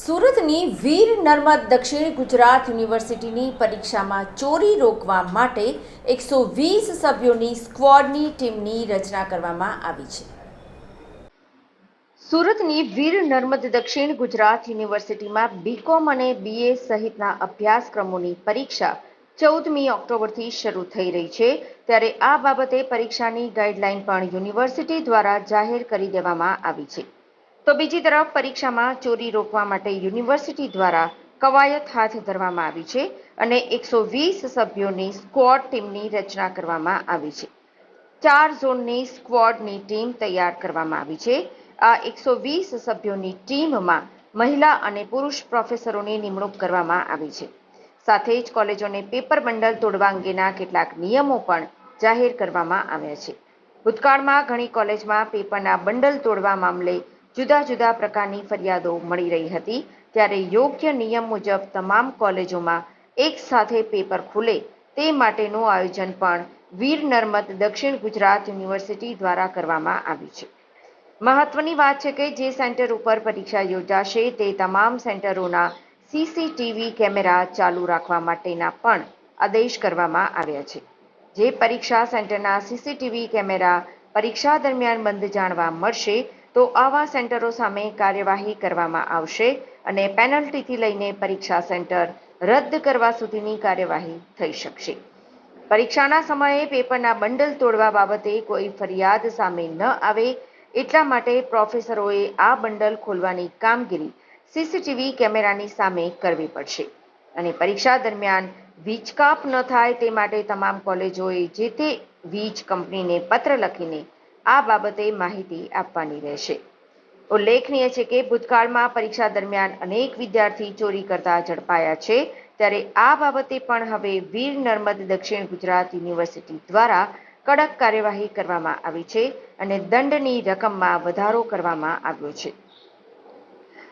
સુરતની વીર નર્મદ દક્ષિણ ગુજરાત યુનિવર્સિટીની પરીક્ષામાં ચોરી રોકવા માટે એકસો વીસ સભ્યોની સ્ક્વોડની ટીમની રચના કરવામાં આવી છે. સુરતની વીર નર્મદ દક્ષિણ ગુજરાત યુનિવર્સિટીમાં બીકોમ અને બીએ સહિતના અભ્યાસક્રમોની પરીક્ષા ચૌદમી ઓક્ટોબરથી શરૂ થઈ રહી છે. ત્યારે આ બાબતે પરીક્ષાની ગાઈડલાઈન પણ યુનિવર્સિટી દ્વારા જાહેર કરી દેવામાં આવી છે. તો બીજી તરફ પરીક્ષામાં ચોરી રોકવા માટે યુનિવર્સિટી દ્વારા કવાયત હાથ ધરવામાં આવી છે અને એકસો વીસ સભ્યોની સ્ક્વોડ ટીમની રચના કરવામાં આવી છે. ચાર ઝોનની સ્ક્વોડની ટીમ તૈયાર કરવામાં આવી છે. આ એકસો વીસ સભ્યોની ટીમમાં મહિલા અને પુરુષ પ્રોફેસરોની નિમણૂક કરવામાં આવી છે. સાથે જ કોલેજોને પેપર બંડલ તોડવા અંગેના કેટલાક નિયમો પણ જાહેર કરવામાં આવ્યા છે. ભૂતકાળમાં ઘણી કોલેજમાં પેપરના બંડલ તોડવા મામલે જુદા જુદા પ્રકારની ફરિયાદો મળી રહી હતી. ત્યારે યોગ્ય નિયમ મુજબ તમામ કોલેજોમાં એક સાથે પેપર ખુલે તે માટેનું આયોજન પણ વીર નર્મદ દક્ષિણ ગુજરાત યુનિવર્સિટી દ્વારા કરવામાં આવ્યું છે. મહત્વની વાત છે કે જે સેન્ટર ઉપર પરીક્ષા યોજાશે તે તમામ સેન્ટરોના સીસીટીવી કેમેરા ચાલુ રાખવા માટેના પણ આદેશ કરવામાં આવ્યા છે. જે પરીક્ષા સેન્ટરના સીસીટીવી કેમેરા પરીક્ષા દરમિયાન બંધ જાણવા મળશે તો આવા સેન્ટરો સામે કાર્યવાહી કરવામાં આવશે અને પેનલ્ટીથી લઈને પરીક્ષા સેન્ટર રદ કરવા સુધીની કાર્યવાહી થઈ શકશે. પરીક્ષાના સમયે પેપરના બંડલ તોડવા બાબતે કોઈ ફરિયાદ સામે ન આવે એટલા માટે પ્રોફેસરોએ આ બંડલ ખોલવાની કામગીરી સીસીટીવી કેમેરાની સામે કરવી પડશે. અને પરીક્ષા દરમિયાન વીજ કાપ ન થાય તે માટે તમામ કોલેજોએ જે તે વીજ કંપનીને પત્ર લખીને આ બાબતે માહિતી આપવાની રહેશે. ઉલ્લેખનીય છે કે ભૂતકાળમાં પરીક્ષા દરમિયાન અનેક વિદ્યાર્થી ચોરી કરતા ઝડપાયા છે, ત્યારે આ બાબતે પણ હવે વીર નર્મદ દક્ષિણ ગુજરાત યુનિવર્સિટી દ્વારા કડક કાર્યવાહી કરવામાં આવી છે અને દંડની રકમમાં વધારો કરવામાં આવ્યો છે.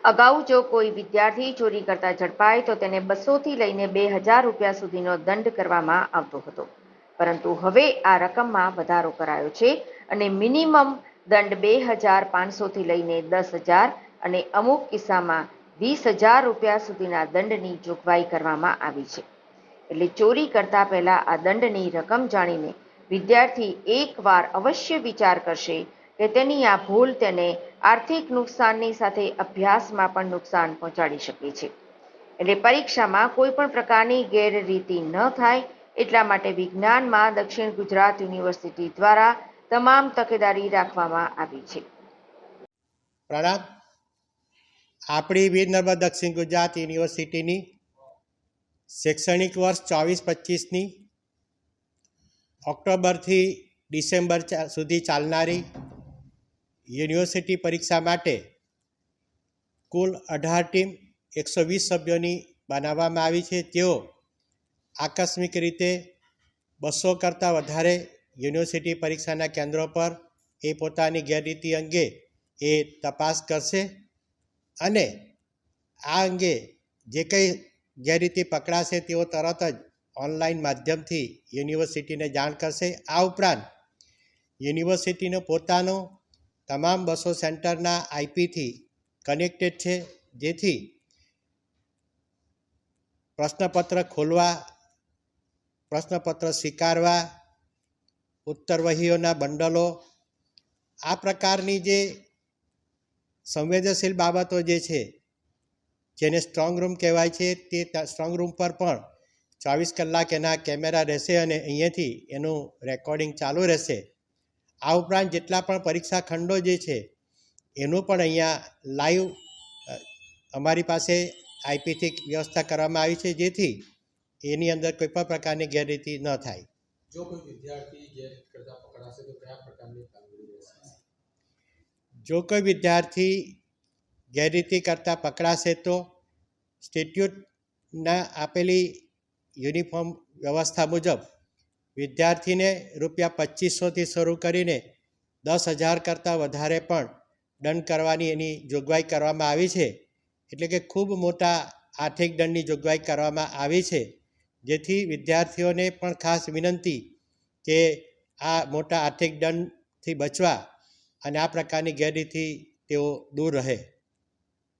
અગાઉ જો કોઈ વિદ્યાર્થી ચોરી કરતા ઝડપાય, તો તેને બસોથી લઈને બે હજાર રૂપિયા સુધીનો દંડ કરવામાં આવતો હતો. પરંતુ હવે આ રકમમાં વધારો કરાયો છે અને મિનિમમ દંડ બે હજાર પાંચસોથી લઈને દસ હજાર અને અમુક કિસ્સામાં વીસ હજાર રૂપિયા સુધીના દંડની જોગવાઈ કરવામાં આવી છે. એટલે ચોરી કરતા પહેલા આ દંડની રકમ જાણીને વિદ્યાર્થી એકવાર અવશ્ય વિચાર કરશે કે તેની આ ભૂલ તેને આર્થિક નુકસાનની સાથે અભ્યાસમાં પણ નુકસાન પહોંચાડી શકે છે. એટલે પરીક્ષામાં કોઈ પણ પ્રકારની ગેરરીતિ ન થાય એટલા માટે વિજ્ઞાનમાં દક્ષિણ ગુજરાત યુનિવર્સિટી દ્વારા તમામ તકેદારી રાખવામાં આવી છે. પ્રણામ. આપણી વીર નર્મદ દક્ષિણ ગુજરાત યુનિવર્સિટીની શૈક્ષણિક વર્ષ ચોવીસ પચીસની ઓક્ટોબરથી ડિસેમ્બર સુધી ચાલનારી યુનિવર્સિટી પરીક્ષા માટે કુલ અઢાર ટીમ એકસો વીસ સભ્યોની બનાવવામાં આવી છે. તેઓ આકસ્મિક રીતે બસો કરતાં વધારે યુનિવર્સિટી પરીક્ષાના કેન્દ્રો પર એ પોતાની ગેરરીતિ અંગે એ તપાસ કરશે અને આ અંગે જે કંઈ ગેરરીતિ પકડાશે તેઓ તરત જ ઓનલાઈન માધ્યમથી યુનિવર્સિટીને જાણ કરશે. આ ઉપરાંત યુનિવર્સિટીનો પોતાનો તમામ બસો સેન્ટરના આઈપીથી કનેક્ટેડ છે. જેથી પ્રશ્નપત્ર ખોલવા, પ્રશ્નપત્ર સ્વીકારવા ઉત્તરવહીઓના બંડલો, આ પ્રકારની જે સંવેદનશીલ બાબતો જે છે, જેને સ્ટ્રોંગ રૂમ કહેવાય છે, તે સ્ટ્રોંગ રૂમ પર પણ ચોવીસ કલાક એના કેમેરા રહેશે અને અહીંયાથી એનું રેકોર્ડિંગ ચાલુ રહેશે. આ ઉપરાંત જેટલા પણ પરીક્ષા ખંડો જે છે, એનું પણ અહીંયા લાઈવ અમારી પાસે આઈપીથી વ્યવસ્થા કરવામાં આવી છે, જેથી એની અંદર કોઈ પણ પ્રકારની ગેરરીતિ ન થાય. જો કોઈ વિદ્યાર્થી ગેરરીત કરતા પકડાશે, તો કયા પ્રકારની કામગીરી રહેશે? જો કોઈ વિદ્યાર્થી ગેરરીતિ કરતાં પકડાશે, તો સ્ટેટ્યુટના આપેલી યુનિફોર્મ વ્યવસ્થા મુજબ વિદ્યાર્થીને રૂપિયા પચીસોથી શરૂ કરીને દસ હજાર કરતાં વધારે પણ દંડ કરવાની એની જોગવાઈ કરવામાં આવી છે. એટલે કે ખૂબ મોટા આર્થિક દંડની જોગવાઈ કરવામાં આવી છે. જેથી વિદ્યાર્થીઓને પણ ખાસ વિનંતી કે આ મોટા આર્થિક દંડથી બચવા અને આ પ્રકારની ગેરરીતિ તેઓ દૂર રહે.